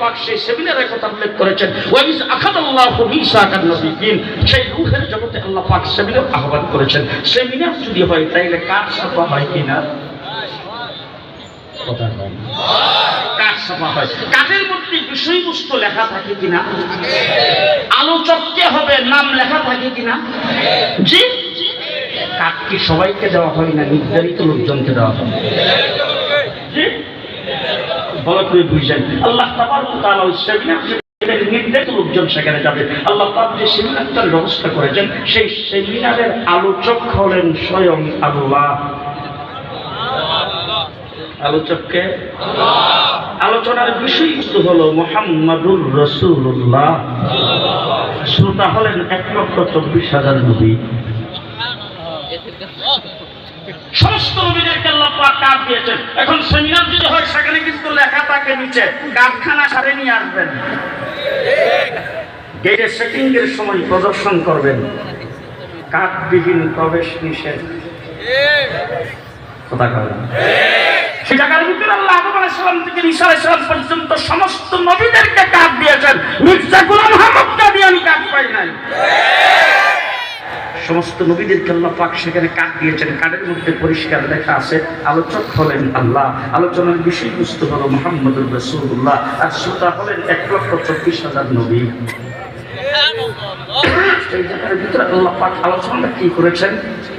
পাক সেই সেমিনারের কথা উল্লেখ করেছেন সেই রুহের জগতে সেমিনার করেছেন। সেমিনার যদি হয়, তাইলে হয় কিনা। হয়? মধ্যে বিষয়বস্তু লেখা থাকে কিনা আলোচককে হবে, নাম লেখা থাকে কিনা জি? কাজ কি সবাইকে দেওয়া হয় না? নির্ধারিত লোকজনকে দেওয়া হয়। ভালো করে বুঝছেন আল্লাহ লোকজন সেখানে যাবে। আল্লাহ যে সেমিনারটার ব্যবস্থা করেছেন, সেই সেমিনারের আলোচক হলেন স্বয়ং আল্লাহ আলোচককে আলোচনার বিষয়বস্তু হলো মোহাম্মদুর রসুল্লাহ শ্রোতা হলেন এক লক্ষ চব্বিশ হাজার নবী। সমস্ত নবীদেরকে আল্লাহ দিয়েছেন। এখন সেমিনার যদি হয়, সেখানে কিন্তু লেখা থাকে নিচে কারখানা সারে নিয়ে আসবেন। গেটে সেটিং এর সময় প্রদর্শন করবেন। কাঠবিহীন প্রবেশ নিষেধ। সমস্ত নবীদেরকে কাঠ দিয়েছেন। মির্জা গুলাম আহমদকে দিয়ে আমি কাঠ পাই নাই সমস্ত নবীদেরকে আল্লাহ পাক সেখানে কাঠ দিয়েছেন, কাঠের মধ্যে পরিষ্কার লেখা আছে, আলোচক হলেন আল্লাহ, আলোচনার বিষয়বস্তু হলো মোহাম্মদ রসুল্লাহ আর শ্রোতা হলেন এক লক্ষ চব্বিশ হাজার নবী। আল্লাহ পাক আলোচনাটা কি করেছেন?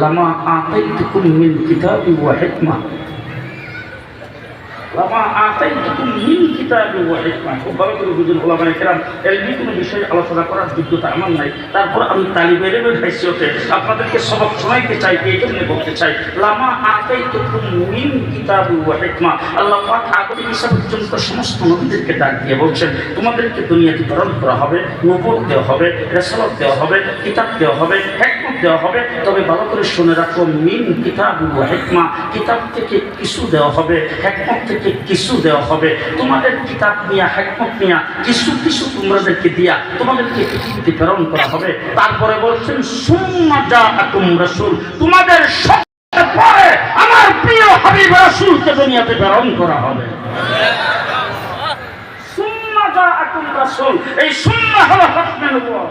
লামা আতাইতুকুম মিন কিতাবি ওয়া হিকমা। লামা আতাইতুকুম মিন কিতাবি ওয়া হিকমা খুব ভালো করে কোনো বিষয়ে আলোচনা করার আমার নাই। তারপর আমি আপনাদেরকে চাই বলতে চাই, লামা মিন সমস্ত নবীদেরকে ডাক দিয়ে বলছেন, তোমাদেরকে দুনিয়াতে প্রেরণ করা হবে নবুত দেওয়া হবে, রেসালত দেওয়া হবে, কিতাব দেওয়া হবে, হেকমত দেওয়া হবে। তবে ভালো করে শুনে রাখো, মিন কিতাব ওয়া কিতাব থেকে কিছু দেওয়া হবে, হেকমত থেকে কিছু দেওয়া হবে তোমাদের কিতাব নিয়া, হেকমত নিয়া, কিছু কিছু তোমরাদেরকে দিয়া তোমাদেরকে পৃথিবীতে প্রেরণ করা হবে। তারপরে বলছেন, সুম্মা যা আকুম রাসূল তোমাদের সব পরে আমার প্রিয় হাবিব রাসূলকে দুনিয়াতে প্রেরণ করা হবে। সুম্মা যা আকুম রাসূল, এই সুম্মা হলো নবুয়ত